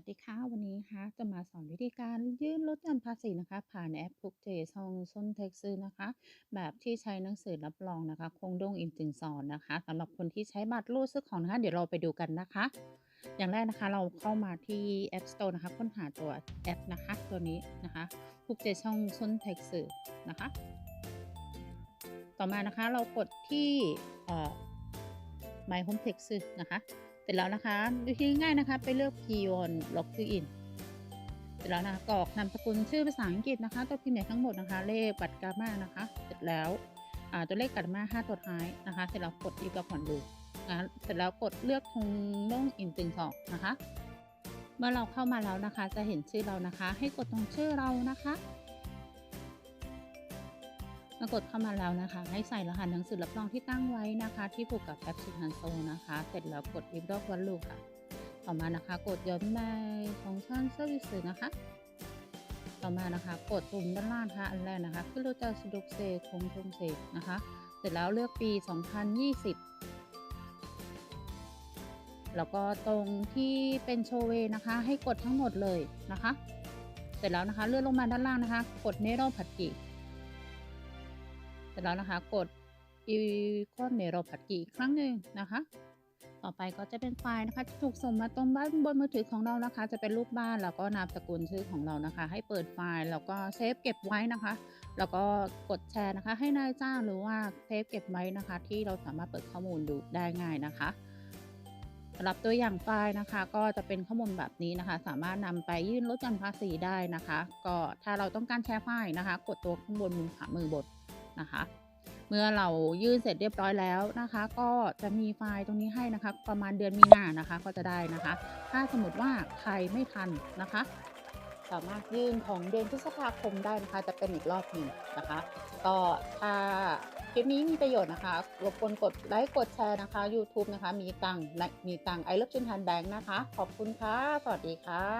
วัสดีค่ะ วันนี้นะคะจะมาสอนวิธีการยื่นลดหย่อนภาษีนะคะ ผ่านแอปพุกเจซองซนเท็กซ์นะคะ แบบที่ใช้หนังสือรับรองนะคะ คงด้งอินจึงสอนนะคะสำหรับคนที่ใช้บัตรรูดซื้อของนะคะ เดี๋ยวเราไปดูกันนะคะ อย่างแรกนะคะเราเข้ามาที่ App Store นะคะ ค้นหาตัวแอปนะคะ ตัวนี้นะคะพุกเจซองซนเท็กซ์นะคะ ต่อมานะคะเรากดที่เอ่อ My Home Text นะคะ ร็จแล้วนะคะวิธีง่ายนะคะ ไปเลือก p o n Log in เสร็จแล้วนะคะกรอกนามสกุลชื่อภาษาอังกฤษนะคะ ตัวพิมพ์ใหญ่ทั้งหมดนะคะ เลขบัตรกามานะคะ เสร็จแล้วอ่าตัวเลขกามา 5 ตัวท้ายนะคะ เสร็จแล้วกดอีกกับผ่อนดูนะเสร็จแล้วกดเลือกทงน่งอินตึงสองนะคะ เมื่อเราเข้ามาแล้วนะคะ จะเห็นชื่อเรานะคะ ให้กดตรงชื่อเรานะคะ มื่อกดเข้ามาแล้วนะคะ ให้ใส่รหัสหนังสือรับรองที่ตั้งไว้นะคะ ที่ผูกกับแอปซิฮันโซนะคะ เสร็จแล้วกด i ิ d o วันลูค่ะ ต่อมานะคะ กดย้อนในของช่องเซอร์วิสนะคะ ต่อมานะคะ กดปุ่มด้านล่างนะคะอันแรกนะคะขึ้นรูจาสดุกเซคงทงเซนะคะ เสร็จแล้วเลือกปี 2020แล้วก็ตรงที่เป็นโชเวนะคะ ให้กดทั้งหมดเลยนะคะ เสร็จแล้วนะคะเลื่อนลงมาด้านล่างนะคะ กดเนโรผัดกิ ร็จแล้วนะคะ กดอีคอนเนโรผัดกิอีกครั้งหนึ่งนะคะ ต่อไปก็จะเป็นไฟล์นะคะถูกส่งมาตรงบ้านบนมือถือของเรานะคะ จะเป็นรูปบ้านแล้วก็นามสกุลชื่อของเรานะคะ ให้เปิดไฟล์แล้วก็เซฟเก็บไว้นะคะ แล้วก็กดแชร์นะคะ ให้นายจ้างหรือว่าเซฟเก็บไว้นะคะ ที่เราสามารถเปิดข้อมูลดูได้ง่ายนะคะสำหรับตัวอย่างไฟล์นะคะ ก็จะเป็นข้อมูลแบบนี้นะคะ สามารถนำไปยื่นลดหย่อนภาษีได้นะคะ ก็ถ้าเราต้องการแชร์ไฟล์นะคะ กดตัวข้างบนมุมขวามือบน นะคะ เมื่อเรายื่นเสร็จเรียบร้อยแล้วนะคะ ก็จะมีไฟล์ตรงนี้ให้นะคะ ประมาณเดือนมีนานะคะ ก็จะได้นะคะ ถ้าสมมติว่าใครไม่ทันนะคะ สามารถยื่นของเดือนพฤษภาคมได้นะคะ จะเป็นอีกรอบหนึ่งนะคะ ก็ถ้าคลิปนี้มีประโยชน์นะคะ รบกวนกดไลค์กดแชร์นะคะ YouTube นะคะ มีตังมีตังไอเลิฟจุนทันแบงค์นะคะ ขอบคุณค่ะ สวัสดีค่ะ